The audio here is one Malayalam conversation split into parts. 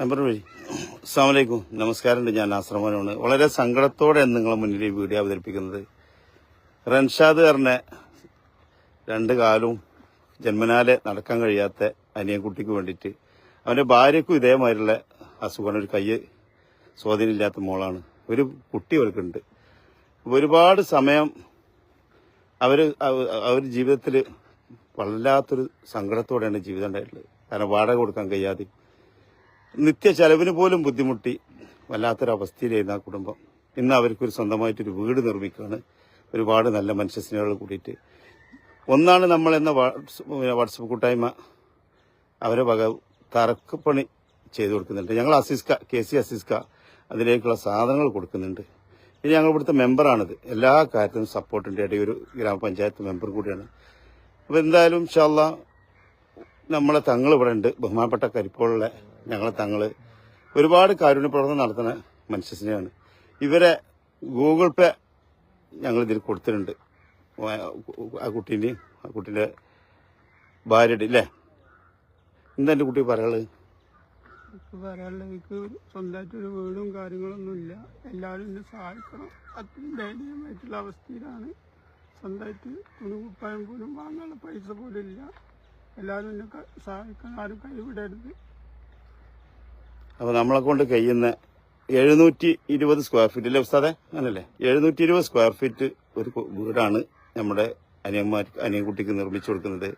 നമ്പർ വഴി. അസ്സാമലൈക്കും നമസ്കാരമുണ്ട്. ഞാൻ ആശ്രമനാണ് വളരെ സങ്കടത്തോടെ നിങ്ങളെ മുന്നിൽ ഈ വീഡിയോ അവതരിപ്പിക്കുന്നത്. റൻഷാദ് കാരനെ രണ്ട് കാലവും ജന്മനാലെ നടക്കാൻ കഴിയാത്ത അനിയൻകുട്ടിക്ക് വേണ്ടിയിട്ട് അവന്റെ ഭാര്യയ്ക്കും ഇതേമാതിരിയുള്ള അസുഖമാണ്. ഒരു കയ്യ് സ്വാധീനമില്ലാത്ത മോളാണ്. ഒരു കുട്ടി അവർക്കുണ്ട് ഒരുപാട് സമയം അവർ അവർ ജീവിതത്തിൽ വല്ലാത്തൊരു സങ്കടത്തോടെയാണ് ജീവിതം ഉണ്ടായിട്ടുള്ളത്. കാരണം വാടക കൊടുക്കാൻ കഴിയാതെ നിത്യ ചെലവിന് പോലും ബുദ്ധിമുട്ടി വല്ലാത്തൊരവസ്ഥയിലായിരുന്നു ആ കുടുംബം. ഇന്ന് അവർക്കൊരു സ്വന്തമായിട്ടൊരു വീട് നിർമ്മിക്കുകയാണ്. ഒരുപാട് നല്ല മനുഷ്യസ്നേഹികൾ കൂടിയിട്ട്. ഒന്നാണ് നമ്മൾ എന്ന വാട്സപ്പ് കൂട്ടായ്മ അവരെ വക തറക്കപ്പണി ചെയ്തു കൊടുക്കുന്നുണ്ട്. ഞങ്ങൾ അസിസ്ക കെ സി അസിസ്ക അതിലേക്കുള്ള സാധനങ്ങൾ കൊടുക്കുന്നുണ്ട്. ഇനി ഞങ്ങൾ ഇവിടുത്തെ മെമ്പറാണിത്. എല്ലാ കാര്യത്തിനും സപ്പോർട്ടുണ്ട് ഇടയൊരു ഗ്രാമപഞ്ചായത്ത് മെമ്പർ കൂടിയാണ്. അപ്പോൾ എന്തായാലും ഷാല്ല നമ്മളെ തങ്ങൾ ഇവിടെ ഉണ്ട്. ബഹുമാനപ്പെട്ട കരിപ്പോളിലെ ഞങ്ങളെ തങ്ങൾ ഒരുപാട് കാരുണ്യ പ്രവർത്തനം നടത്തുന്ന മനുഷ്യസ്നേഹമാണ് ഇവരെ ഗൂഗിൾ പേ ഞങ്ങൾ ഇതിൽ കൊടുത്തിട്ടുണ്ട്. ആ കുട്ടീന്റെയും ആ കുട്ടീന്റെ ഭാര്യയുടെ ഇല്ലേ? എന്താ എന്റെ കുട്ടി പറയാനുള്ളത്? എനിക്ക് പറയാനുള്ള എനിക്ക് സ്വന്തമായിട്ടൊരു വീടും കാര്യങ്ങളൊന്നും ഇല്ല എല്ലാവരും എന്നെ സഹായിക്കണം. അത്രയും ദയനീയമായിട്ടുള്ള അവസ്ഥയിലാണ്. സ്വന്തമായിട്ട് തുണികുപ്പായം പോലും വാങ്ങാനുള്ള പൈസ പോലും ഇല്ല. എല്ലാവരും എന്നെ സഹായിക്കണം ആരും കൈവിടരുത്. അപ്പോൾ നമ്മളെ കൊണ്ട് കഴിയുന്ന എഴുന്നൂറ്റി ഇരുപത് സ്ക്വയർ ഫീറ്റ് അല്ലേ ഉസ്താദെ? അങ്ങനല്ലേ? എഴുന്നൂറ്റി ഇരുപത് സ്ക്വയർ ഫീറ്റ് ഒരു വീടാണ് നമ്മുടെ അനിയന്മാർക്ക് അനിയൻകുട്ടിക്ക് നിർമ്മിച്ചു കൊടുക്കുന്നത്.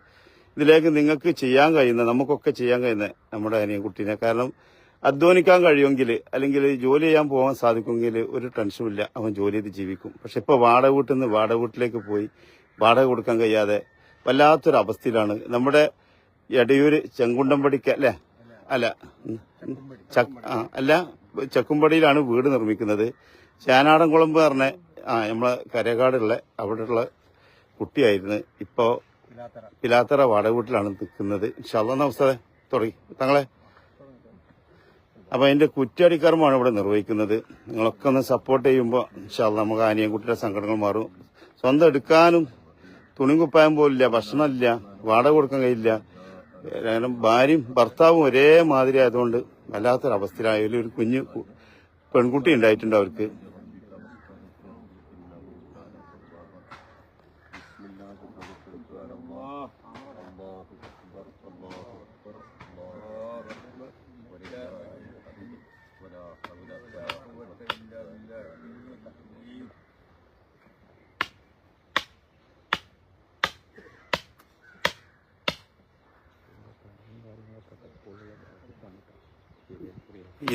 ഇതിലേക്ക് നിങ്ങൾക്ക് ചെയ്യാൻ കഴിയുന്ന നമുക്കൊക്കെ ചെയ്യാൻ കഴിയുന്ന നമ്മുടെ അനിയൻകുട്ടീനെ. കാരണം അധ്വാനിക്കാൻ കഴിയുമെങ്കിൽ അല്ലെങ്കിൽ ജോലി ചെയ്യാൻ പോകാൻ സാധിക്കുമെങ്കിൽ ഒരു ടെൻഷനുമില്ല അവൻ ജോലി ചെയ്ത് ജീവിക്കും. പക്ഷെ ഇപ്പോൾ വാടക വീട്ടിൽ നിന്ന് വാടക വീട്ടിലേക്ക് പോയി വാടക കൊടുക്കാൻ കഴിയാതെ വല്ലാത്തൊരു അവസ്ഥയിലാണ് നമ്മുടെ എടയൂര് ചെങ്കുണ്ടംപടിക്ക് അല്ലേ? അല്ല. അല്ല ചക്കുംപടിയിലാണ് വീട് നിർമ്മിക്കുന്നത്. ചാനാടൻ കുളമ്പ് പറഞ്ഞ ആ നമ്മളെ കരകാടുള്ള അവിടെയുള്ള കുട്ടിയായിരുന്നു. ഇപ്പോ പിലാത്തറ വാടക വീട്ടിലാണ് നിൽക്കുന്നത് ഷള്ള അവസ്ഥ തുടങ്ങി. തങ്ങളെ അപ്പൊ അതിന്റെ കുറ്റടിക്കർമ്മമാണ് ഇവിടെ നിർവഹിക്കുന്നത്. നിങ്ങളൊക്കെ ഒന്ന് സപ്പോർട്ട് ചെയ്യുമ്പോൾ ഷള്ള നമുക്ക് ആനിയൻകുട്ടിയുടെ സങ്കടങ്ങൾ മാറും. സ്വന്തം എടുക്കാനും തുണിയും കുപ്പായം പോലില്ല ഭക്ഷണമില്ല വാടക കൊടുക്കാൻ കഴിയില്ല. കാരണം ഭാര്യയും ഭർത്താവും ഒരേ മാതിരി ആയതുകൊണ്ട് വല്ലാത്തൊരവസ്ഥയിലായാലും ഒരു കുഞ്ഞ് പെൺകുട്ടി ഉണ്ടായിട്ടുണ്ട് അവർക്ക്.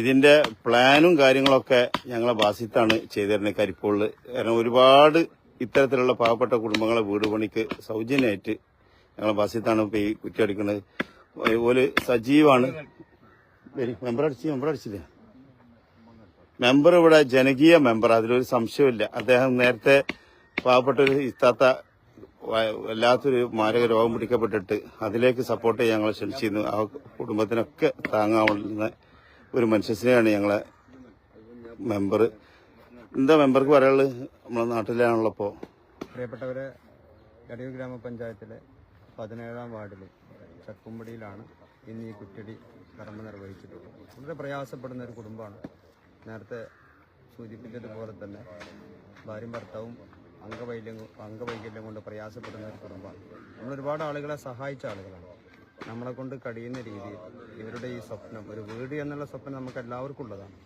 ഇതിന്റെ പ്ലാനും കാര്യങ്ങളൊക്കെ ഞങ്ങളെ ബാസിത്താണ് ചെയ്തിരുന്നത് കരിപ്പോളിൽ കാരണം ഒരുപാട് ഇത്തരത്തിലുള്ള പാവപ്പെട്ട കുടുംബങ്ങളെ വീട് പണിക്ക് സൗജന്യമായിട്ട് ഞങ്ങളെ ബാസിത്താണ് ഇപ്പൊ ഈ കുറ്റിയടിക്കുന്നത് അതുപോലെ സജീവാണ്. മെമ്പർ അടിച്ച് മെമ്പർ അടിച്ചില്ലേ? മെമ്പർ ഇവിടെ ജനകീയ മെമ്പർ അതിലൊരു സംശയമില്ല അദ്ദേഹം നേരത്തെ പാവപ്പെട്ട ഒരു ഇത്താത്ത വല്ലാത്തൊരു മാരക രോഗം പിടിക്കപ്പെട്ടിട്ട് അതിലേക്ക് സപ്പോർട്ട് ചെയ്യാൻ ഞങ്ങൾ ക്ഷണിച്ചിരുന്നു ആ കുടുംബത്തിനൊക്കെ താങ്ങാവുന്ന ഒരു മനുഷ്യസ്നേഹമാണ് ഞങ്ങളെ മെമ്പർ എന്താ മെമ്പർക്ക് പറയാനുള്ളത്? നമ്മളെ നാട്ടിലാണല്ലോ പ്രിയപ്പെട്ടവരെ എടയൂർ ഗ്രാമപഞ്ചായത്തിലെ പതിനേഴാം വാർഡിൽ ചക്കുമ്പടിയിലാണ് ഇന്ന് ഈ കുറ്റടി കർമ്മ നിർവഹിച്ചിട്ടുള്ളത്. വളരെ പ്രയാസപ്പെടുന്ന ഒരു കുടുംബമാണ്. നേരത്തെ സൂചിപ്പിച്ചതുപോലെ തന്നെ ഭാര്യയും ഭർത്താവും അംഗവൈകല്യം അംഗവൈകല്യം കൊണ്ട് പ്രയാസപ്പെടുന്ന ഒരു കുടുംബമാണ്. നമ്മൾ ഒരുപാട് ആളുകളെ സഹായിച്ച ആളുകളാണ്. നമ്മളെ കൊണ്ട് കഴിയുന്ന രീതിയിൽ ഇവരുടെ ഈ സ്വപ്നം ഒരു വീട് എന്നുള്ള സ്വപ്നം നമുക്ക് എല്ലാവർക്കും ഉള്ളതാണ്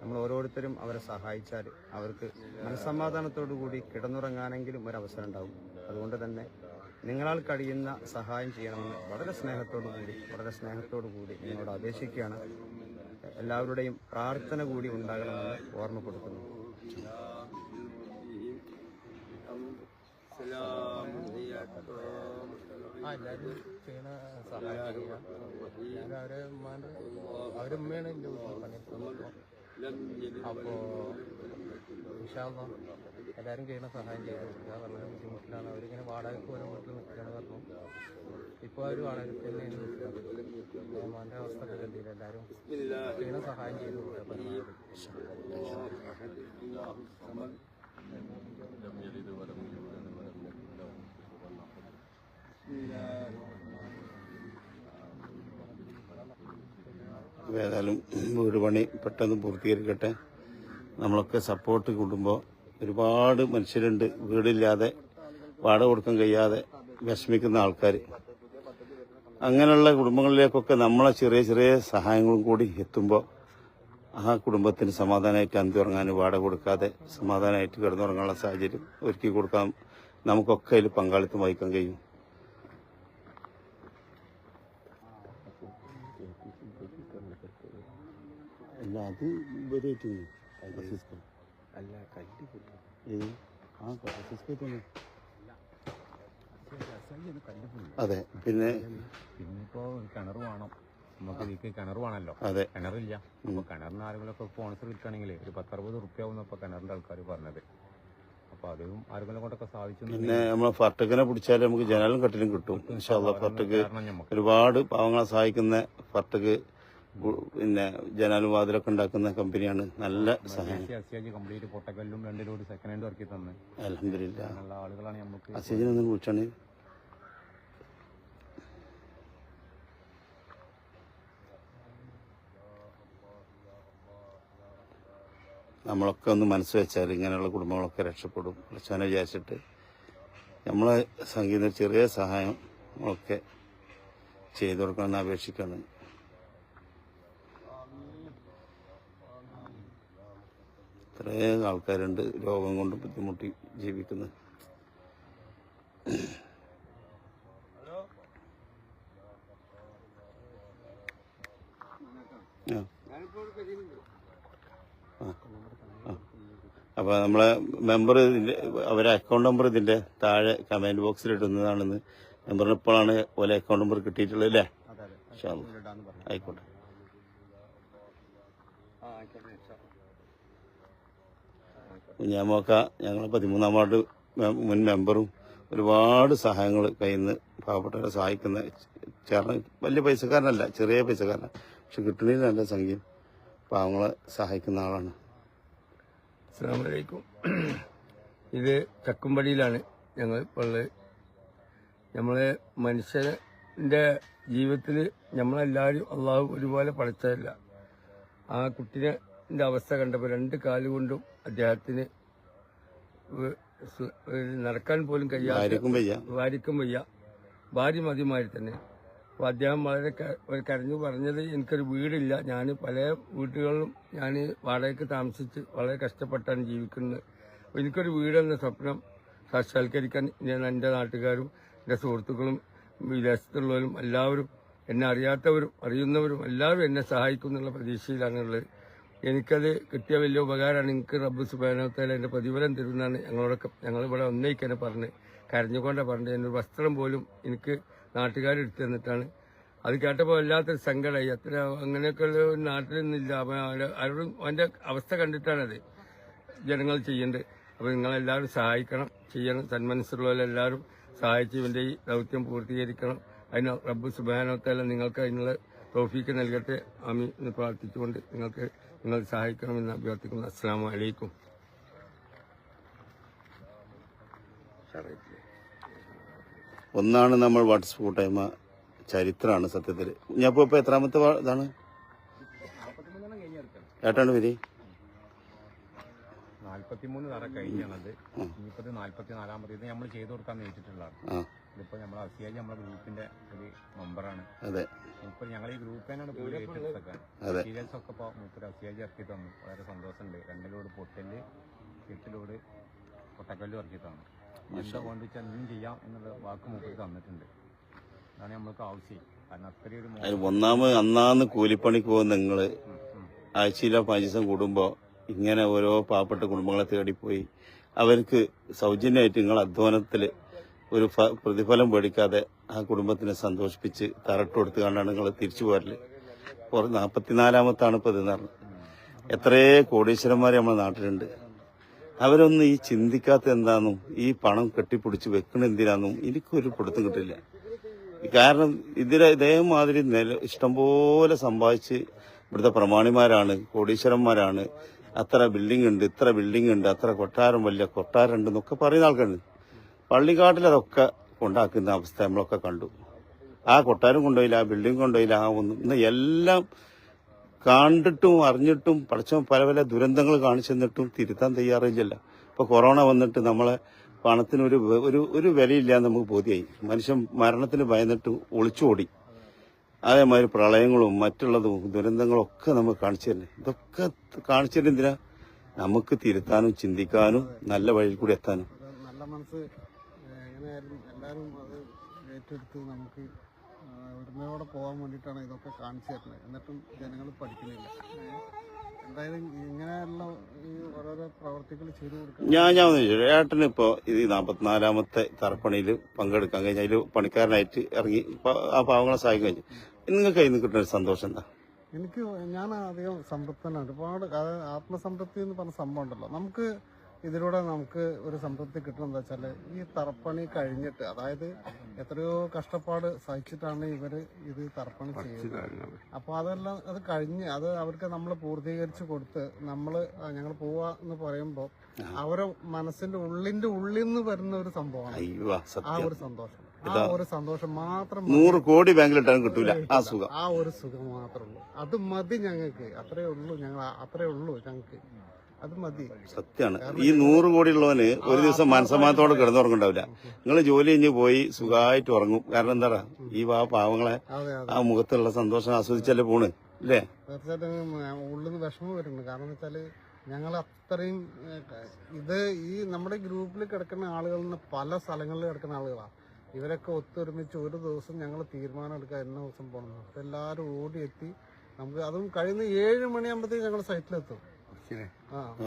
നമ്മൾ ഓരോരുത്തരും അവരെ സഹായിച്ചാൽ അവർക്ക് മനസ്സമാധാനത്തോടു കൂടി കിടന്നുറങ്ങാനെങ്കിലും ഒരു അവസരം ഉണ്ടാകും അതുകൊണ്ട് തന്നെ നിങ്ങളാൽ കഴിയുന്ന സഹായം ചെയ്യണമെന്ന് വളരെ സ്നേഹത്തോടു കൂടി വളരെ സ്നേഹത്തോടു കൂടി നിങ്ങളോട് അപേക്ഷിക്കുകയാണ് എല്ലാവരുടെയും പ്രാർത്ഥന കൂടി ഉണ്ടാകണമെന്ന് ഓർമ്മപ്പെടുത്തുന്നു ആ എല്ലാവരും ചെയ്യണ സഹായം ചെയ്യുക അവരെ ഉമ്മാന്റെ അവരെ ഉമ്മയാണ് എന്റെ വീട്ടിൽ പണിയെടുക്കുന്നത്. എല്ലാവരും ചെയ്യണ സഹായം ചെയ്യുക വളരെ ബുദ്ധിമുട്ടിലാണ്. അവരിങ്ങനെ വാടകയ്ക്ക് ഓരോ വീട്ടിൽ നിൽക്കുകയാണ് പറഞ്ഞു ഇപ്പോൾ അവർ വാടകയ്ക്ക് തന്നെയാണ് നിൽക്കുന്നത് അവസ്ഥ കണ്ടില്ല? എല്ലാവരും ചെയ്യണ സഹായം ചെയ്തു. കൊടുക്കുക പരമാവധി അപ്പോൾ ഏതായാലും വീട് പണി പെട്ടെന്ന് പൂർത്തീകരിക്കട്ടെ. നമ്മളൊക്കെ സപ്പോർട്ട് കൂടുമ്പോൾ ഒരുപാട് മനുഷ്യരുണ്ട്. വീടില്ലാതെ വാട കൊടുക്കാൻ കഴിയാതെ വിഷമിക്കുന്ന ആൾക്കാർ അങ്ങനെയുള്ള കുടുംബങ്ങളിലേക്കൊക്കെ നമ്മളെ ചെറിയ ചെറിയ സഹായങ്ങളും കൂടി എത്തുമ്പോൾ ആ കുടുംബത്തിന് സമാധാനമായിട്ട് അന്തി ഉറങ്ങാൻ വാടക കൊടുക്കാതെ സമാധാനമായിട്ട് കിടന്നുറങ്ങാനുള്ള സാഹചര്യം ഒരുക്കി കൊടുക്കാൻ നമുക്കൊക്കെ അതിൽ പങ്കാളിത്തം വഹിക്കാൻ കഴിയും. അല്ല അത് അല്ല കല്ല് അതെ പിന്നെ പിന്നിപ്പോ കിണർ വേണം. നമുക്ക് ഇതിക്ക് കിണർ വേണമല്ലോ. അതെ. കിണറില്ല. അപ്പൊ കിണറിന് ആരെങ്കിലും ഒക്കെ സ്പോൺസർ കിട്ടുകയാണെങ്കിൽ ഒരു പത്തറുപത് റുപ്യ ആവും ഇപ്പൊ കിണറിന്റെ ആൾക്കാർ പറഞ്ഞത്. അപ്പൊ അതും ആരെങ്കിലും കൊണ്ടൊക്കെ സാധിച്ചു പിന്നെ നമ്മളെ ഫർട്ടക്കിനെ പിടിച്ചാൽ നമുക്ക് ജനലും കട്ടിലും കിട്ടും. ഫർട്ടക്ക് ഒരുപാട് പാവങ്ങളെ സഹായിക്കുന്ന ഫർട്ടക്ക് പിന്നെ ജനാലും വാതിലൊക്കെ ഉണ്ടാക്കുന്ന കമ്പനിയാണ്. നല്ല സഹായം. കംപ്ലീറ്റ് പൊട്ടക്കല്ലും രണ്ട് ലോഡ് സെക്കൻഡ് ഹാൻഡ് ഇറക്കി തന്നെ അലഹമില്ല അങ്ങനെയുള്ള ആളുകളാണ് നമുക്ക് അസീജിനൊന്നും വിളിച്ചാണ് നമ്മളൊക്കെ ഒന്ന് മനസ്സ് വെച്ചാൽ ഇങ്ങനെയുള്ള കുടുംബങ്ങളൊക്കെ രക്ഷപ്പെടും. വിളിച്ചാനെ വിചാരിച്ചിട്ട് നമ്മളെ സംഗീത ചെറിയ സഹായം നമ്മളൊക്കെ ചെയ്തു കൊടുക്കണമെന്ന് അപേക്ഷിക്കാണ് ഇത്രയും ആൾക്കാരുണ്ട് രോഗം കൊണ്ട് ബുദ്ധിമുട്ടി ജീവിക്കുന്നത് അപ്പോൾ നമ്മളെ മെമ്പർ ഇതിന്റെ അവരെ അക്കൗണ്ട് നമ്പർ ഇതിന്റെ താഴെ കമന്റ് ബോക്സിൽ ഇടുന്നതാണെന്ന് മെമ്പറിന് ഇപ്പോഴാണ് ഓലെ അക്കൗണ്ട് നമ്പർ കിട്ടിയിട്ടുള്ളത് അല്ലാ. ആയിക്കോട്ടെ ആ ആയിക്കോട്ടെ ഇൻഷാ അല്ലാ. കുഞ്ഞാമോക്ക ഞങ്ങൾ പതിമൂന്നാം വാർഡ് മുൻ മെമ്പറും ഒരുപാട് സഹായങ്ങൾ കയ്യിൽ നിന്ന് പാവപ്പെട്ടവരെ സഹായിക്കുന്ന ചേർന്ന് വലിയ പൈസക്കാരനല്ല ചെറിയ പൈസക്കാരനാണ് പക്ഷെ കിട്ടുന്നതിൽ നല്ല സംഖ്യ പാവങ്ങളെ സഹായിക്കുന്ന ആളാണ്. അസ്സാമലൈക്കും ഇത് ചക്കുംപടിയിലാണ് ഞങ്ങൾ ഉള്ളത് നമ്മളെ മനുഷ്യന്റെ ജീവിതത്തിൽ നമ്മളെല്ലാവരും അള്ളാഹു ഒരുപോലെ പഠിച്ചതല്ല ആ കുട്ടിയുടെ അവസ്ഥ കണ്ടപ്പോൾ രണ്ട് കാലുകൊണ്ടും അദ്ദേഹത്തിന് നടക്കാൻ പോലും കഴിയാതെ വാരിക്കും വയ്യ. ഭാര്യ മതിമാരി തന്നെ. അപ്പോൾ അദ്ദേഹം വളരെ കരഞ്ഞു പറഞ്ഞത് എനിക്കൊരു വീടില്ല. ഞാൻ പല വീട്ടുകളിലും ഞാൻ വാടകയ്ക്ക് താമസിച്ച് വളരെ കഷ്ടപ്പെട്ടാണ് ജീവിക്കുന്നത്. അപ്പോൾ എനിക്കൊരു വീടെന്ന സ്വപ്നം സാക്ഷാത്കരിക്കാൻ ഞാൻ എന്റെ നാട്ടുകാരും എന്റെ സുഹൃത്തുക്കളും വിദേശത്തുള്ളവരും എല്ലാവരും എന്നെ അറിയാത്തവരും അറിയുന്നവരും എല്ലാവരും എന്നെ സഹായിക്കും എന്നുള്ള പ്രതീക്ഷയിലാണുള്ളത്. എനിക്കത് കിട്ടിയ വലിയ ഉപകാരമാണ്. എനിക്ക് റബ്ബ് സുബാനോത്തേല എന്റെ പ്രതിഫലം തരുന്നതാണ്. ഞങ്ങളോടൊക്കെ ഞങ്ങളിവിടെ ഒന്നേക്കനെ പറഞ്ഞ് കരഞ്ഞുകൊണ്ടാണ് പറഞ്ഞത്. ഒരു വസ്ത്രം പോലും എനിക്ക് നാട്ടുകാരെടുത്ത് തന്നിട്ടാണ്. അത് കേട്ടപ്പോൾ വല്ലാത്തൊരു സങ്കടമായി. അത്ര അങ്ങനെയൊക്കെയുള്ള അവൻ ആര- ആരോടും അവന്റെ അവസ്ഥ കണ്ടിട്ടാണത് ജനങ്ങൾ ചെയ്യേണ്ടത്. അപ്പോൾ നിങ്ങളെല്ലാവരും സഹായിക്കണം ചെയ്യണം. സന്മനസ്സുള്ളവരെല്ലാവരും സഹായിച്ച് ഇവന്റെ ഈ ദൗത്യം പൂർത്തീകരിക്കണം. അതിന് റബ്ബ് സുബാനോത്തേല നിങ്ങൾക്ക് അതിനുള്ള തോഫീക്ക് നൽകട്ടെ. ആമി എന്ന് പ്രാർത്ഥിച്ചുകൊണ്ട് നിങ്ങൾക്ക് നിങ്ങൾ സഹായിക്കണമെന്ന് അഭ്യർത്ഥിക്കുന്നു. അസ്സാം വലൈക്കും ഒന്നാണ് നമ്മൾ വാട്സപ്പ് കൂട്ടായ്മ ചരിത്രമാണ് സത്യത്തിൽ. ഞാൻ ഇപ്പോൾ എത്രാമത്തെ ഇതാണ്? ഏട്ടാണ് വരി നാല്പത്തിമൂന്ന് തറ കഴിഞ്ഞാണത്. ഇനിയിപ്പത് നാല്പത്തി നാലാമത് ഇത് നമ്മൾ ചെയ്തു കൊടുക്കാൻ നേരിട്ടുള്ളതാണ് ആ. ഇതിപ്പോ നമ്മൾ അസിയാജി നമ്മളെ ഗ്രൂപ്പിന്റെ ഒരു മെമ്പറാണ്. അതെ. ഇപ്പൊ ഞങ്ങൾ ഈ ഗ്രൂപ്പ് തന്നെയാണ് ഏറ്റെടുത്തൊക്കെ അതെ. മെറ്റീരിയൽസ് ഒക്കെ ഇപ്പൊ മൂപ്പര് അസിയാജി ഇറക്കി തന്നു വളരെ സന്തോഷമുണ്ട് രണ്ട് ലോഡ് പൊട്ടൽ എട്ട് ലോഡ് പൊട്ടക്കല്ല് ഇറക്കി തന്നു എന്താ കൊണ്ടുവച്ചാൽ ഇനിയും ചെയ്യാം എന്നുള്ള വാക്ക് മൂപ്പര് തന്നിട്ടുണ്ട്. അതാണ് നമ്മൾക്ക് ആവശ്യം. കാരണം അത്രയൊരു ഒന്നാമത് അന്നാന്ന് കൂലിപ്പണിക്ക് പോകുന്ന നിങ്ങൾ. ആഴ്ചയിലോ പതിനഞ്ച് ദിവസം കൂടുമ്പോൾ ഇങ്ങനെ ഓരോ പാവപ്പെട്ട കുടുംബങ്ങളെ തേടിപ്പോയി. അവർക്ക് സൗജന്യമായിട്ട് നിങ്ങൾ അധ്വാനത്തിൽ ഒരു പ്രതിഫലം പേടിക്കാതെ ആ കുടുംബത്തിനെ സന്തോഷിപ്പിച്ച് തറട്ട് കൊടുത്തുകൊണ്ടാണ് നിങ്ങൾ തിരിച്ചു പോരൽ. നാൽപ്പത്തിനാലാമത്താണ് ഇപ്പോൾ ഇതെന്ന് പറഞ്ഞത് കോടീശ്വരന്മാരെ നമ്മുടെ നാട്ടിലുണ്ട്. അവരൊന്നും ഈ ചിന്തിക്കാത്ത എന്താണെന്നും ഈ പണം കെട്ടിപ്പിടിച്ച് വെക്കണ എന്തിനാന്നും എനിക്കൊരു പിടുത്തം കിട്ടില്ല. കാരണം ഇതിലെ ഇതേമാതിരി നില ഇഷ്ടംപോലെ സമ്പാദിച്ച് ഇവിടുത്തെ പ്രമാണിമാരാണ് കോടീശ്വരന്മാരാണ്. അത്ര ബിൽഡിംഗ് ഉണ്ട് ഇത്ര ബിൽഡിംഗ് ഉണ്ട് അത്ര കൊട്ടാരം വലിയ കൊട്ടാരം ഉണ്ട് എന്നൊക്കെ പറയുന്ന ആൾക്കാരുണ്ട്. പള്ളിക്കാട്ടിൽ അതൊക്കെ കൊണ്ടാക്കുന്ന അവസ്ഥ നമ്മളൊക്കെ കണ്ടു. ആ കൊട്ടാരം കൊണ്ടുപോയില്ല ആ ബിൽഡിംഗ് കൊണ്ടുപോയില്ല ആ ഒന്നും എല്ലാം കണ്ടിട്ടും അറിഞ്ഞിട്ടും പഠിച്ച പല പല ദുരന്തങ്ങൾ കാണിച്ചു തന്നിട്ടും തിരുത്താൻ തയ്യാറില്ല ഇപ്പൊ കൊറോണ വന്നിട്ട് നമ്മളെ പണത്തിന് ഒരു ഒരു വിലയില്ല നമുക്ക് ബോധ്യമായി മനുഷ്യൻ മരണത്തിന് ഭയന്നിട്ട് ഒളിച്ചോടി. അതേമാതിരി പ്രളയങ്ങളും മറ്റുള്ളതും ദുരന്തങ്ങളും ഒക്കെ നമുക്ക് കാണിച്ചു തന്നെ. ഇതൊക്കെ കാണിച്ചു തരുന്നതിനാ നമുക്ക് തിരുത്താനും ചിന്തിക്കാനും നല്ല വഴിയിൽ കൂടി എത്താനും. മനസ്സ് എല്ലാവരും അത് ഏറ്റെടുത്ത് നമുക്ക് ഒരുമയോടെ പോകാൻ വേണ്ടിയിട്ടാണ് ഇതൊക്കെ കാണിച്ചു തരുന്നത്. എന്നിട്ടും ജനങ്ങൾ പഠിക്കുന്നില്ല. എന്തായാലും ഇങ്ങനെയുള്ള ഈ ഓരോരോ പ്രവർത്തികൾ ചെയ്തു കൊടുക്കുക ഞാൻ ഞാൻ? ഏട്ടന് ഇപ്പോ ഇത് നാപ്പത്തിനാലാമത്തെ തറപ്പണിയിൽ പങ്കെടുക്കാൻ കഴിഞ്ഞ അതിൽ പണിക്കാരനായിട്ട് ഇറങ്ങി ആ പാവങ്ങളെ സഹായിക്കാൻ കഴിഞ്ഞു. നിങ്ങൾക്ക് കയ്യിൽ നിന്ന് കിട്ടുന്ന ഒരു സന്തോഷം എന്താ? എനിക്ക് ഞാൻ അധികം സംതൃപ്തനാണ്. ഒരുപാട് ആത്മസംതൃപ്തി എന്ന് പറഞ്ഞ സംഭവം ഉണ്ടല്ലോ. നമുക്ക് ഇതിലൂടെ നമുക്ക് ഒരു സംതൃപ്തി കിട്ടുന്നത് എന്താ വെച്ചാൽ ഈ തറപ്പണി കഴിഞ്ഞിട്ട് അതായത് എത്രയോ കഷ്ടപ്പാട് സഹിച്ചിട്ടാണ് ഇവർ ഇത് തറപ്പണി ചെയ്യുന്നത് അപ്പോൾ അതെല്ലാം അത് കഴിഞ്ഞ് അത് അവർക്ക് നമ്മൾ പൂർത്തീകരിച്ച് കൊടുത്ത് നമ്മൾ ഞങ്ങൾ പോവാ എന്ന് പറയുമ്പോൾ അവരെ മനസ്സിന്റെ ഉള്ളിന്റെ ഉള്ളിൽ നിന്ന് വരുന്ന ഒരു സംഭവമാണ്. ആ ഒരു സന്തോഷം. ആ ഒരു സന്തോഷം മാത്രം മതി. നൂറ് കോടി ബാങ്കിലിട്ടാലും കിട്ടൂല. ആ സുഖം. ആ ഒരു സുഖം മാത്രമേ ഉള്ളൂ. അത് മതി ഞങ്ങൾക്ക്. അത്രേ ഉള്ളൂ ഞങ്ങൾ അത്രേ ഉള്ളൂ ഞങ്ങൾക്ക്. അത് മതി. സത്യമാണ് ഈ നൂറ് കോടി ഉള്ളവന് ഒരു ദിവസം മനസ്സമാനത്തോടെ കിടന്നുറങ്ങുണ്ടാവില്ല. നിങ്ങൾ ജോലി കഴിഞ്ഞ് പോയി സുഖമായിട്ട് ഉറങ്ങും. കാരണം എന്താ ഈ വാ പാവങ്ങളെ ആ മുഖത്തുള്ള സന്തോഷം ആസ്വദിച്ചല്ലേ പോണ്? അല്ലേ തീർച്ചയായിട്ടും ഉള്ളിൽ വിഷമം വരുന്നുണ്ട്. കാരണം വെച്ചാൽ ഞങ്ങൾ അത്രയും ഇത് ഈ നമ്മുടെ ഗ്രൂപ്പിൽ കിടക്കുന്ന ആളുകളിൽ പല സ്ഥലങ്ങളിൽ കിടക്കുന്ന ആളുകളാണ് ഇവരൊക്കെ ഒത്തൊരുമിച്ച് ഒരു ദിവസം ഞങ്ങൾ തീരുമാനം എടുക്കുക എന്ന ദിവസം പോകണം എല്ലാവരും ഓടിയെത്തി നമുക്ക് അതും കഴിയുന്ന ഏഴ് മണിയാകുമ്പോഴത്തേക്ക് ഞങ്ങൾ സൈറ്റിലെത്തും അതെ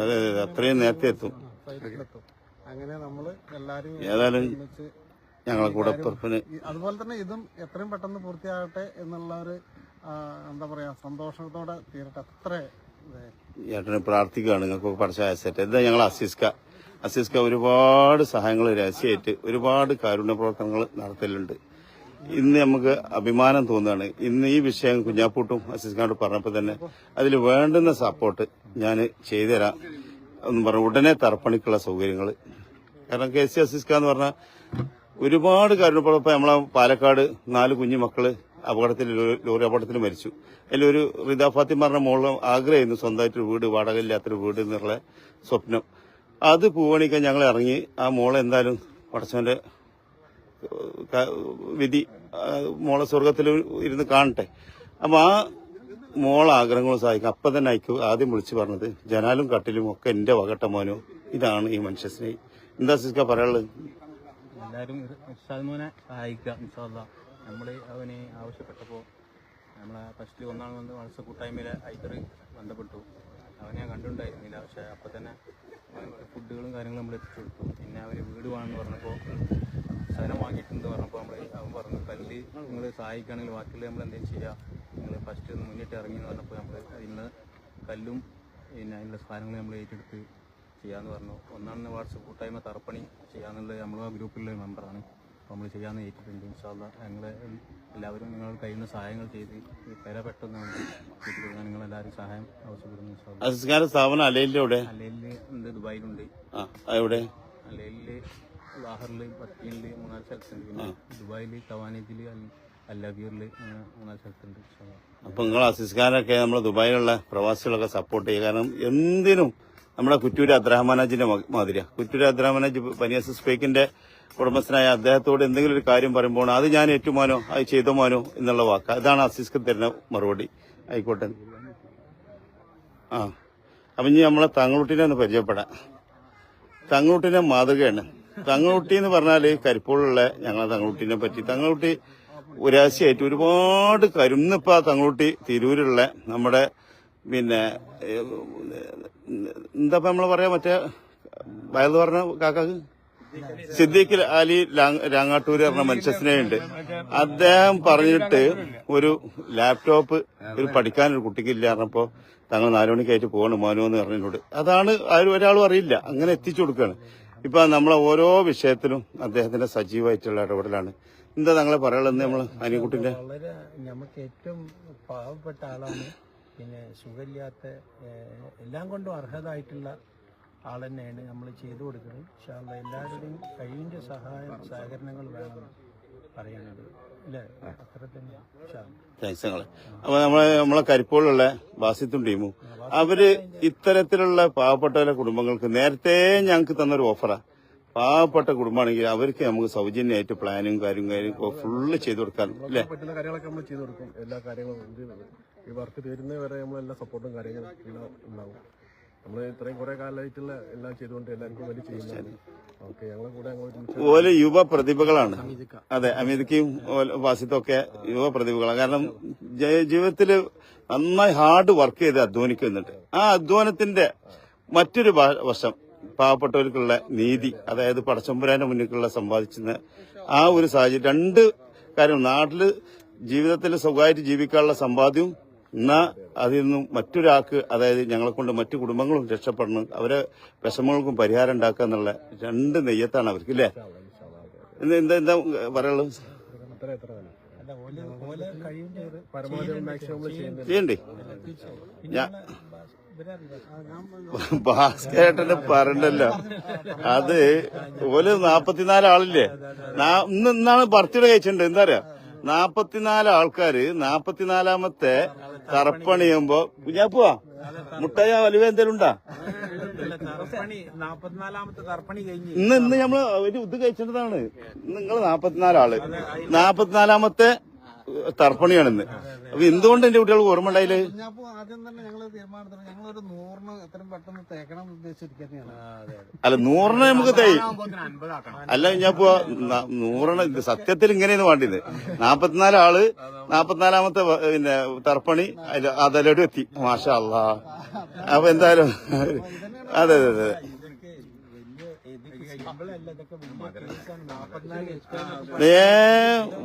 അതെ അതെ. അത്രയും നേരത്തെ എത്തും. അങ്ങനെ നമ്മൾ എല്ലാരും ഏതായാലും ഞങ്ങളെ കൂടെ അതുപോലെ തന്നെ ഇതും എത്രയും പെട്ടെന്ന് പൂർത്തിയാകട്ടെ എന്നുള്ള ഒരു എന്താ പറയാ സന്തോഷത്തോടെ തീരട്ടെ. അത്ര. ഏട്ടനെ പ്രാർത്ഥിക്കുകയാണ്. നിങ്ങൾക്ക് പഠിച്ച അയസറ്റ് എന്താ ഞങ്ങൾ അസിസ്ക? അസിസ്ക ഒരുപാട് സഹായങ്ങൾ രഹസ്യമായിട്ട് ഒരുപാട് കാരുണ്യ പ്രവർത്തനങ്ങൾ നടത്തലുണ്ട്. ഇന്ന് നമുക്ക് അഭിമാനം തോന്നുകയാണ്. ഇന്ന് ഈ വിഷയം കുഞ്ഞാപ്പൂട്ടും അസിസ്കാണ്ട് പറഞ്ഞപ്പോൾ തന്നെ അതിൽ വേണ്ടുന്ന സപ്പോർട്ട് ഞാൻ ചെയ്തുതരാം എന്ന് പറഞ്ഞു ഉടനെ തറപ്പണിക്കുള്ള സൗകര്യങ്ങൾ. കാരണം കെ സി അസിസ്ക എന്ന് പറഞ്ഞാൽ ഒരുപാട് കാരുണ്യപ്രവർത്തനം നമ്മളെ പാലക്കാട് നാല് കുഞ്ഞു മക്കൾ അപകടത്തിൽ ലോറി അപകടത്തിൽ മരിച്ചു. അതിലൊരു റിദ ഫാത്തിമ പറഞ്ഞ മോളിൽ ആഗ്രഹമായിരുന്നു സ്വന്തമായിട്ടൊരു വീട് വാടകയില്ലാത്തൊരു വീട് എന്നുള്ള സ്വപ്നം. അത് പൂവണിക്കാൻ ഞങ്ങൾ ഇറങ്ങി. ആ മോളെ എന്തായാലും പടച്ചവന്റെ വിധി മോളെ സ്വർഗത്തിൽ ഇരുന്ന് കാണട്ടെ. അപ്പൊ ആ മോളെ ആഗ്രഹങ്ങളും സഹായിക്കും. അപ്പൊ തന്നെ അയക്കു ആദ്യം വിളിച്ചു പറഞ്ഞത് ജനാലും കട്ടിലും ഒക്കെ എന്റെ വകട്ട മോനോ. ഇതാണ് ഈ മനുഷ്യ സ്നേഹി എന്താ സിസ്ക പറയാനുള്ളത്? എല്ലാവരും മോനെ സഹായിക്കുക നമ്മൾ അവന് ആവശ്യപ്പെട്ടപ്പോൾ നമ്മളെ ഫസ്റ്റ് ഒന്നാം വന്ന് മനസ്സ് കൂട്ടായ്മയിലെ ഐതർ ബന്ധപ്പെട്ടു. അവനെ ഞാൻ കണ്ടിട്ടുണ്ടായിരുന്നില്ല. പക്ഷേ അപ്പോൾ തന്നെ ഫുഡുകളും കാര്യങ്ങളും നമ്മൾ എത്തിച്ചു കൊടുത്തു. പിന്നെ അവർ വീട് വേണമെന്ന് പറഞ്ഞപ്പോൾ സ്ഥലം വാങ്ങിയിട്ടുണ്ട് പറഞ്ഞപ്പോൾ നമ്മൾ അവൻ പറഞ്ഞു കല്ല് നിങ്ങൾ സഹായിക്കുകയാണെങ്കിൽ ബാക്കിയുള്ള നമ്മൾ എന്തെങ്കിലും ചെയ്യാം. നിങ്ങൾ ഫസ്റ്റ് മുന്നിട്ട് ഇറങ്ങി എന്ന് പറഞ്ഞപ്പോൾ നമ്മൾ ഇന്ന് കല്ലും പിന്നെ അതിനുള്ള സാധനങ്ങൾ നമ്മൾ ഏറ്റെടുത്ത് ചെയ്യാന്ന് പറഞ്ഞു. ഒന്നാണ് വാട്സപ്പ് കൂട്ടായ്മ തറപ്പണി ചെയ്യാന്നുള്ളത് നമ്മൾ ആ ഗ്രൂപ്പിലുള്ള മെമ്പറാണ് അപ്പോൾ നമ്മൾ ചെയ്യാമെന്ന് ഏറ്റിട്ടുണ്ട്. ഇൻഷാല്ല ഞങ്ങൾ എല്ലാവരും നിങ്ങൾ കഴിയുന്ന സഹായങ്ങൾ ചെയ്ത് പെര പെട്ടെന്ന് നിങ്ങൾ എല്ലാവരും സഹായം ആവശ്യപ്പെടുന്നു സ്ഥാപനം അലയിലെ ഉണ്ട് ദുബായിലുണ്ട്. എവിടെ? അല്ലയിൽ ലാഹറിൽ ബക്കീനിൽ മൂന്നാൽ സ്ഥലത്തുണ്ട്. പിന്നെ ദുബായിൽ മൂന്നാൽ സ്ഥലത്തുണ്ട് അപ്പൊ നിങ്ങൾ അസിസ്കാരൊക്കെ നമ്മൾ ദുബായിലുള്ള പ്രവാസികളൊക്കെ സപ്പോർട്ട് ചെയ്യുക. കാരണം എന്തിനും നമ്മുടെ കുറ്റൂര് അബ്ദുറഹ്മാനാജിന്റെ മാതിരിയാണ് മാതിരിയാ. കുറ്റൂര് അബ്ദുറഹ്മാനാജ് പനിയസ് സ്പേക്കിന്റെ ഉടമസ്ഥനായ അദ്ദേഹത്തോട് എന്തെങ്കിലും ഒരു കാര്യം പറയുമ്പോൾ അത് ഞാൻ ഏറ്റുമാനോ അത് ചെയ്തോമാനോ എന്നുള്ള വാക്ക്. അതാണ് അസിസ്ക്ക് തരുന്ന മറുപടി. ആയിക്കോട്ടെ. ആ. അപ്പൊ ഇനി നമ്മളെ തങ്ങളുട്ടിനെ ഒന്ന് പരിചയപ്പെടാം. തങ്ങളുട്ടിനെ മാതൃകയാണ്. തങ്ങളുട്ടി എന്ന് പറഞ്ഞാൽ കരിപ്പൂളുള്ള ഞങ്ങളെ തങ്ങളുട്ടിനെ പറ്റി. തങ്ങളുട്ടി ഒരാശയായിട്ട് ഒരുപാട് കരുന്നിപ്പ തങ്ങളുട്ടി തിരൂരുള്ള നമ്മുടെ പിന്നെ എന്താ നമ്മൾ പറയാ മറ്റേ വയൽ പറഞ്ഞ കാക്കാക്ക്? സിദ്ദീഖ് അലി രാങ്ങാട്ടൂര് പറഞ്ഞ മനുഷ്യസ്നേഹമുണ്ട് അദ്ദേഹം പറഞ്ഞിട്ട് ഒരു ലാപ്ടോപ്പ് ഒരു പഠിക്കാൻ ഒരു കുട്ടിക്ക് ഇല്ല പറഞ്ഞപ്പോ തങ്ങൾ നാലുമണിക്കായിട്ട് പോകണം മോനോ എന്ന് പറഞ്ഞതിനോട് അതാണ് ആരും ഒരാളും അറിയില്ല. അങ്ങനെ എത്തിച്ചു കൊടുക്കുകയാണ് ഇപ്പൊ നമ്മളെ ഓരോ വിഷയത്തിലും അദ്ദേഹത്തിന്റെ സജീവമായിട്ടുള്ള ഇടപെടലാണ്. എന്താ തങ്ങളെ പറയാനുള്ളത്? നമ്മൾ അനിയക്കുട്ടിന്റെ വളരെ നമുക്ക് ഏറ്റവും പാവപ്പെട്ട ആളാണ്. പിന്നെ സുഖമില്ലാത്ത എല്ലാം കൊണ്ടും അർഹതായിട്ടുള്ള ആൾ തന്നെയാണ് നമ്മൾ ചെയ്തു കൊടുക്കുന്നത്. പക്ഷേ എല്ലാവരുടെയും കഴിവിന്റെ സഹായം സഹകരണങ്ങൾ വേണം. പറയാനുള്ളത് ഇല്ലേ? അത്ര തന്നെ അപ്പൊ നമ്മളെ നമ്മളെ കരിപ്പോളുള്ള ബാസിത്തും ടീമും അവർ ഇത്തരത്തിലുള്ള പാവപ്പെട്ടവരെ കുടുംബങ്ങൾക്ക് നേരത്തെ ഞങ്ങൾക്ക് തന്നൊരു ഓഫറാ. പാവപ്പെട്ട കുടുംബമാണെങ്കിൽ അവർക്ക് നമുക്ക് സൗജന്യമായിട്ട് പ്ലാനും കാര്യം കാര്യം ഫുള്ള് ചെയ്തു കൊടുക്കാൻ അല്ലേ? കാര്യങ്ങളൊക്കെ നമ്മൾ ചെയ്തു കൊടുക്കും. എല്ലാ കാര്യങ്ങളും ഈ വർക്ക് തീരുന്നവരെ നമ്മൾ എല്ലാ സപ്പോർട്ടും കാര്യങ്ങളും ഉണ്ടാവും. നമ്മൾ ഇത്രയും കുറെ കാലമായിട്ടുള്ള എല്ലാം ചെയ്തുകൊണ്ട് എല്ലാവർക്കും വേണ്ടി ചെയ്യുന്നതാണ് ഓൽ യുവ പ്രതിഭകളാണ് അതെ അമീദക്കും വാസിത്തും ഒക്കെ യുവ പ്രതിഭകളാണ് കാരണം ജ- ജീവിതത്തിൽ നന്നായി ഹാർഡ് വർക്ക് ചെയ്ത് അധ്വാനിക്കുന്നുണ്ട് ആ അധ്വാനത്തിന്റെ മറ്റൊരു വശം പാവപ്പെട്ടവർക്കുള്ള നീതി അതായത് പടച്ചമ്പുരാന്റെ മുന്നിലുള്ള സമ്പാദിച്ചെന്ന് ആ ഒരു സാഹചര്യം. രണ്ട് കാര്യം നാട്ടിൽ ജീവിതത്തിൽ സുഖമായിട്ട് ജീവിക്കാനുള്ള സമ്പാദ്യവും എന്നാ അതിൽ നിന്നും മറ്റൊരാൾക്ക് അതായത് ഞങ്ങളെ കൊണ്ട് മറ്റു കുടുംബങ്ങളും രക്ഷപ്പെടണം അവരെ വിഷമങ്ങൾക്കും പരിഹാരം ഉണ്ടാക്കുക എന്നുള്ള രണ്ട് നെയ്യത്താണ് അവർക്ക് ഇല്ലേ? എന്താ എന്താ ചെയ്യുന്നത് ചെയ്യണ്ടേ? ഞാൻ ഭാസ്കരേട്ടന്റെ പറഞ്ഞല്ലോ അത് ഓൽ നാപ്പത്തിനാല് ആളില്ലേ? ഇന്ന് ഇന്നാണ് ബർത്ത്ഡേ കഴിച്ചിട്ടുണ്ട് എന്താ പറയാ? നാപ്പത്തിനാല് ആൾക്കാര് നാപ്പത്തിനാലാമത്തെ തറപ്പണിയുമ്പോ ഞാൻ പോവാ. മുട്ടായ വലുവ എന്തേലും ഉണ്ടാ? ഇന്ന് ഇന്ന് നമ്മൾ ഒരു ഇത് കഴിച്ചിട്ടതാണ്. നിങ്ങൾ നാപ്പത്തിനാലാൾ നാപ്പത്തിനാലാമത്തെ തർപ്പണിയാണ് ഇന്ന് അപ്പൊ എന്തുകൊണ്ട് എന്റെ കുട്ടികൾക്ക് ഓർമ്മ ഉണ്ടായില്ലേ? ആദ്യം തന്നെ ഞങ്ങൾ തീരുമാനത്തിന് ഞങ്ങളൊരു നൂറിന് എത്രയും പെട്ടെന്ന് തേക്കണം ഉദ്ദേശിച്ചിരിക്കുന്നതാണ്. അല്ല നൂറിന് നമുക്ക് തേയ് അല്ല ഞാപ്പോ നൂറിന് സത്യത്തിൽ ഇങ്ങനെയാണ് വേണ്ടിയത് നാപ്പത്തിനാല് ആൾ നാപ്പത്തിനാലാമത്തെ പിന്നെ തർപ്പണി അതിലോട്ട് എത്തി. മാഷാ അല്ലാ അപ്പൊ എന്തായാലും അതെ അതെ അതെ.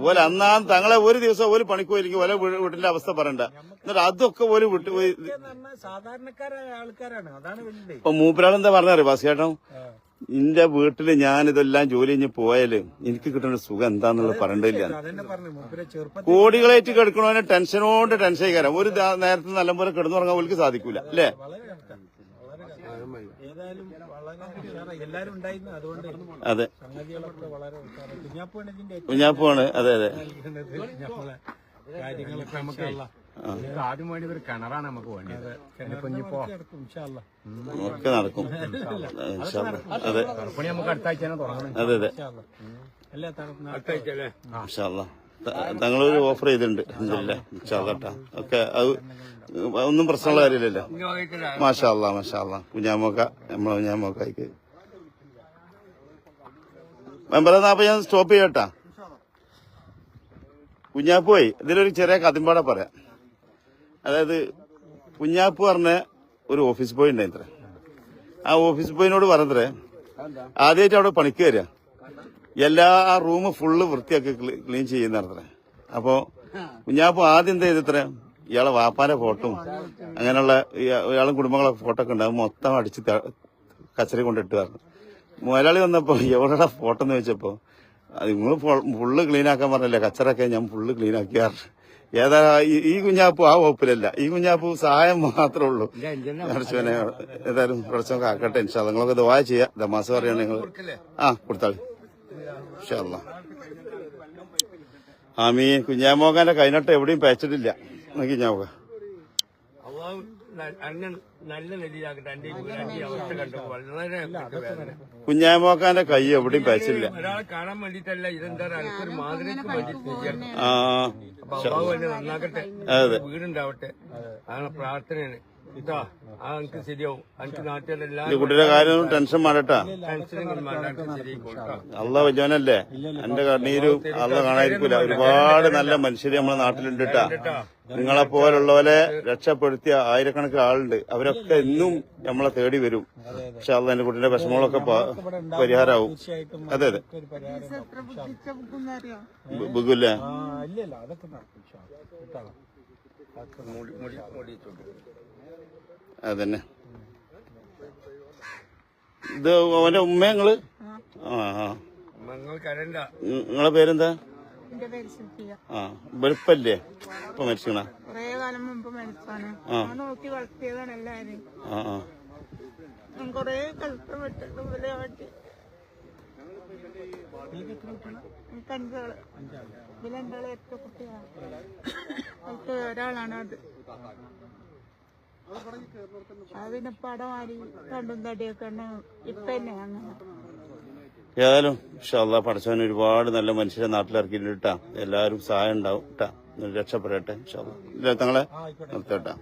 ഓൽ അന്നാ തങ്ങളെ ഒരു ദിവസം ഒരു പണിക്ക് പോയിരിക്കും ഓലെ വീട്ടിന്റെ അവസ്ഥ പറയണ്ട. എന്നിട്ട് അതൊക്കെ ഒരു വിട്ടു സാധാരണക്കാരായ ആൾക്കാരാണ് അതാണ് ഇപ്പൊ മൂപ്പരാളെന്താ പറഞ്ഞറിയോ ബാസിയേട്ടൻ എന്റെ വീട്ടിൽ ഞാൻ ഇതെല്ലാം ജോലി കഴിഞ്ഞ് പോയാൽ എനിക്ക് കിട്ടുന്ന സുഖം എന്താന്നുള്ളത് പറയണ്ടില്ല കോടികളായിട്ട് കിടക്കണവനെ ടെൻഷനോണ്ട് ടെൻഷൻ കയറാം ഒരു നേരത്തെ നല്ലപോലെ കിടന്നുറങ്ങാൻ പോലും സാധിക്കൂല അല്ലേ വളരെ കഷ്ടം. വളരെ കഷ്ടം. ഏതായാലും വളരെ. എല്ലാരും ഉണ്ടായിരുന്നു അതുകൊണ്ട് അതെ. സംഗതികളൊക്കെ വളരെ. കുഞ്ഞാപ്പാണ് ഇതിന്റെ കുഞ്ഞാപ്പാണ് അതെ അതെ. കാര്യങ്ങളൊക്കെ നമുക്ക് ആദ്യം അതെ ഒരു കിണറാണ് നമുക്ക് വേണ്ടത് ഒക്കെ നടക്കും. അതെ. പണി നമുക്ക് അടുത്ത ആഴ്ച തുടങ്ങണം അതെ അതെ. അല്ലേ? ഇൻഷാ അല്ലാ. ഒരു ഓഫർ ചെയ്തിട്ടുണ്ട്. ഓക്കെ അത് ഒന്നും പ്രശ്നമുള്ള കാര്യമില്ലല്ലോ. മാഷാല്ല മാഷാല്ല കുഞ്ഞാമോക്ക നമ്മളെ കുഞ്ഞാമോക്കായിക്ക്. മെമ്പറെ അപ്പൊ ഞാൻ സ്റ്റോപ്പ് ചെയ്യട്ടാ. കുഞ്ഞാപ്പ് പോയി ഇതിലൊരു ചെറിയ കഥമ്പാടെ പറയാം. അതായത് കുഞ്ഞാപ്പു പറഞ്ഞ ഒരു ഓഫീസ് ബോയ് ഉണ്ടായിത്രേ. ആ ഓഫീസ് ബോയിനോട് പറഞ്ഞത്രേ ആദ്യമായിട്ട് അവിടെ പണിക്ക് വരിക. എല്ലാ ആ റൂം ഫുള്ള് വൃത്തിയാക്കി ക്ലീൻ ചെയ്യുന്ന അത്ര അപ്പോ കുഞ്ഞാപ്പ് ആദ്യം എന്താ ചെയ്തത്ര ഇയാളെ വാപ്പാന്റെ ഫോട്ടോ അങ്ങനെയുള്ള ഇയാ- ഇയാളും കുടുംബങ്ങളെ ഫോട്ടോ ഒക്കെ ഉണ്ടാവും. മൊത്തം അടിച്ച് കച്ചറി കൊണ്ടിട്ടുമായിരുന്നു മുതലാളി വന്നപ്പോ എവിടെ ഫോട്ടോ എന്ന് വെച്ചപ്പോ നിങ്ങൾ ഫുള്ള് ക്ലീൻ ആക്കാൻ പറഞ്ഞല്ലേ കച്ചറൊക്കെ ഞാൻ ഫുള്ള് ക്ലീൻ ആക്കിയാറ് ഏതാ ഈ- കുഞ്ഞാപ്പു ആ വകുപ്പിലല്ല ഈ കുഞ്ഞാപ്പു സഹായം മാത്രമേ ഉള്ളൂ. ഏതായാലും പ്രശ്നം ആക്കട്ടെ ഇൻഷാ അല്ലാ. നിങ്ങളൊക്കെ ദുബായ ചെയ്യാം ദമാസ് പറയാണ് നിങ്ങൾ ആ കൊടുത്താളി. ആമീൻ. കുഞ്ഞാമോകാന്റെ കൈനട്ട് എവിടെയും പേച്ചിട്ടില്ല കുഞ്ഞാമോക. കുഞ്ഞാമോക്കാന്റെ കൈ എവിടെയും പേച്ചില്ല കാണാൻ വേണ്ടിട്ടല്ല ഇതെന്താ ആ. അതെ. വീടുണ്ടാവട്ടെ. അതാണ് പ്രാർത്ഥനയാണ്. ഇതാ ആ എനിക്ക് ശരിയാവും. എനിക്ക് നാട്ടിലെല്ലാം ഈ കുട്ടിയുടെ കാര്യം ടെൻഷൻ മാറട്ടാ. അല്ല എന്റെ കണ്ണീരും അല്ല കാണാതിരിക്കൂല. ഒരുപാട് നല്ല മനുഷ്യര് നമ്മളെ നാട്ടിലുണ്ട് ട്ടാ. നിങ്ങളെ പോലുള്ളവരെ രക്ഷപ്പെടുത്തിയ ആയിരക്കണക്കിന് ആളുണ്ട്. അവരൊക്കെ ഇന്നും നമ്മളെ തേടി വരും. പക്ഷെ അത് എന്റെ കുട്ടിയുടെ വിഷമങ്ങളൊക്കെ പരിഹാരമാവും അതെ അതെ. ബുഗുല്ലേ? ആ ഇല്ലല്ല അതൊക്കെ നടക്കും ഇൻഷാ അല്ലാ. കിട്ടണം. അതന്നെ. ഇത് അവന്റെ ഉമ്മ ഞങ്ങൾ ആ ആ. നിങ്ങളെ പേരെന്താ? ആ വെളുപ്പല്ലേ? ഇപ്പൊ മരിച്ചണ കാലം മുമ്പ് മരിച്ചാണ് ഞാൻ നോക്കി വളർത്തിയതാണ് എല്ലാരും ആ കൊറേ ഒരാളാണ് അത്. ഏതായാലും ഇൻഷാല്ലാ പഠിച്ചവൻ ഒരുപാട് നല്ല മനുഷ്യരെ നാട്ടിലിറക്കിയിട്ടാ എല്ലാവരും സഹായം ഉണ്ടാവും രക്ഷപ്പെടട്ടെ ഇൻഷാല്ലാ ഇല്ല തങ്ങളെ നിർത്തട്ടാ.